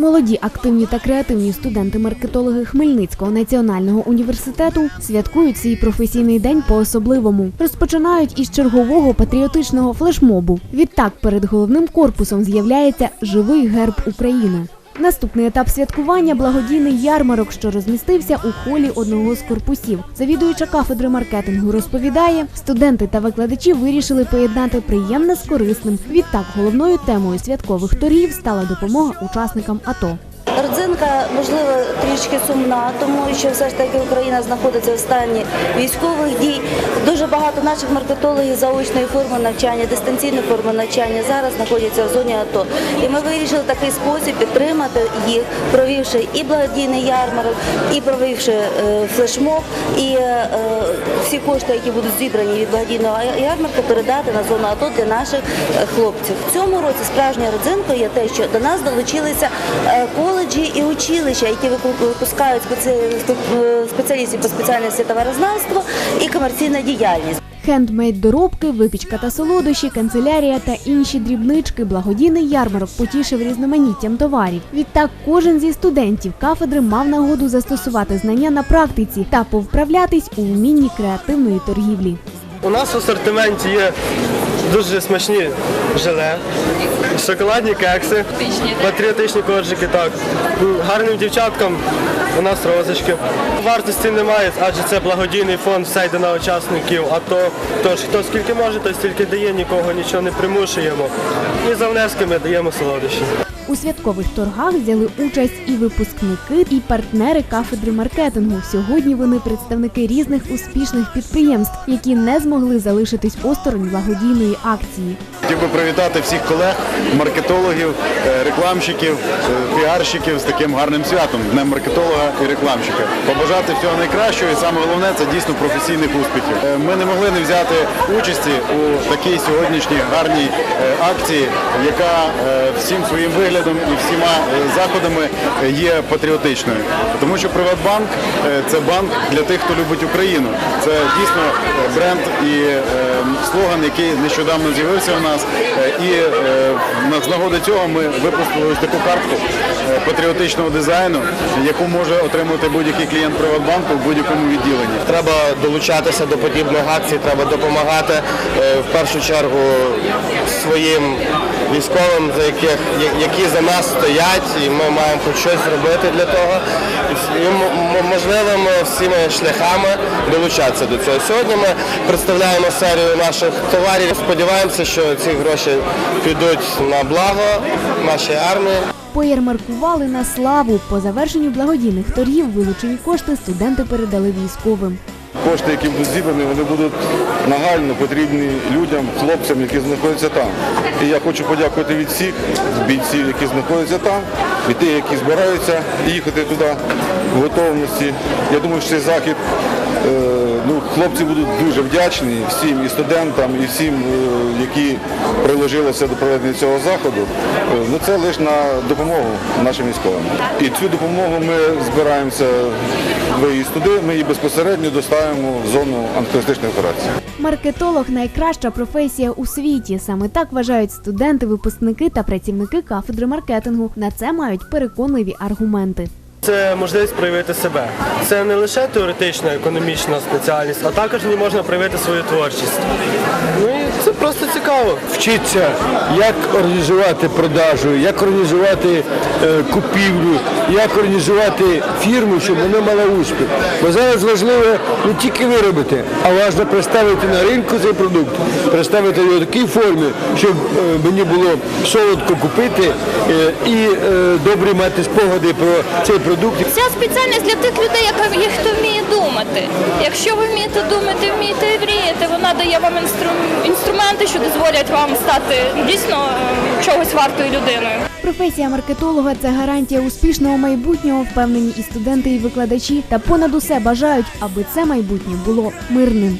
Молоді, активні та креативні студенти-маркетологи Хмельницького національного університету святкують свій професійний день по-особливому. Розпочинають із чергового патріотичного флешмобу. Відтак перед головним корпусом з'являється живий герб України. Наступний етап святкування благодійний ярмарок, що розмістився у холі одного з корпусів. Завідуюча кафедри маркетингу розповідає, студенти та викладачі вирішили поєднати приємне з корисним. Відтак головною темою святкових торгів стала допомога учасникам АТО. Родзинка, можливо, трішки сумна, тому що все ж таки Україна знаходиться в стані військових дій. Дуже багато наших маркетологів заочної форми навчання, дистанційної форми навчання зараз знаходяться в зоні АТО. І ми вирішили такий спосіб підтримати їх, провівши і благодійний ярмарок, і провівши е, флешмоб, і е, всі кошти, які будуть зібрані від благодійного ярмарку, передати на зону АТО для наших е, хлопців. В цьому році справжньою родзинкою є те, що до нас долучилися е, коледжі і училища, які випускають спеціалістів по спеціальності товарознавство і комерційна діяльність. Хендмейд доробки, випічка та солодощі, канцелярія та інші дрібнички. Благодійний ярмарок потішив різноманіттям товарів. Відтак, кожен зі студентів кафедри мав нагоду застосувати знання на практиці та повправлятись у вмінні креативної торгівлі. У нас в асортименті є дуже смачні желе, шоколадні кекси, патріотичні коржики, так. Гарним дівчаткам у нас розочки. Вартості немає, адже це благодійний фонд, все йде на учасників АТО. Тож хто скільки може, той стільки дає, нікого нічого не примушуємо. І за внески ми даємо солодощі. У святкових торгах взяли участь і випускники, і партнери кафедри маркетингу. Сьогодні вони представники різних успішних підприємств, які не змогли залишитись осторонь благодійної акції. Хотів би привітати всіх колег, маркетологів, е, рекламщиків, е, піарщиків з таким гарним святом Днем маркетолога і рекламщика. Побажати всього найкращого і саме головне це дійсно професійних успіхів. Е, Ми не могли не взяти участі у такій сьогоднішній гарній акції, яка всім своїм виглядом і всіма заходами є патріотичною. Тому що Приватбанк це банк для тих, хто любить Україну. Це дійсно бренд і слоган, який нещодавно з'явився у нас. Е, І е, з нагоди цього ми випустили таку картку патріотичного дизайну, яку може отримати будь-який клієнт Приватбанку в будь-якому відділенні. Треба долучатися до подібних акцій, треба допомагати е, в першу чергу своїм військовим, за яких які за нас стоять, і ми маємо хоч щось зробити для того. І можливими всіми шляхами долучатися до цього. Сьогодні ми представляємо серію наших товарів. Сподіваємося, що ці гроші підуть на благо нашої армії. Поярмаркували на славу. По завершенню благодійних торгів вилучені кошти студенти передали військовим. Кошти, які будуть зібрані, вони будуть нагально потрібні людям, хлопцям, які знаходяться там. І я хочу подякувати від всіх бійців, які знаходяться там, від тих, які збираються їхати туди в готовності. Я думаю, що цей захід, ну, хлопці будуть дуже вдячні всім і студентам, і всім, е, які приложилися до проведення цього заходу. Е, Ну це лише на допомогу нашим військовим. І цю допомогу ми збираємося виїзд туди, ми її безпосередньо доставимо в зону антитерористичної операції. Маркетолог найкраща професія у світі. Саме так вважають студенти, випускники та працівники кафедри маркетингу. На це мають переконливі аргументи. Це можливість проявити себе. Це не лише теоретична економічна спеціальність, а також в ній можна проявити свою творчість. Ну і це просто цікаво. Вчиться, як організувати продажу, як організувати е, купівлю, як організувати фірму, щоб вона мала успіх. Бо зараз важливо не тільки виробити, а важливо представити на ринку цей продукт, представити його в такій формі, щоб е, мені було солодко купити е, і добре мати спогади про цей продукт. Ця спеціальність для тих людей, яка- хто вміє думати. Якщо ви вмієте думати, вмієте мріяти, вона дає вам інстру- інструменти, що дозволять вам стати дійсно е, чогось вартою людиною. Професія маркетолога це гарантія успішного майбутнього, впевнені і студенти, і викладачі. Та понад усе бажають, аби це майбутнє було мирним.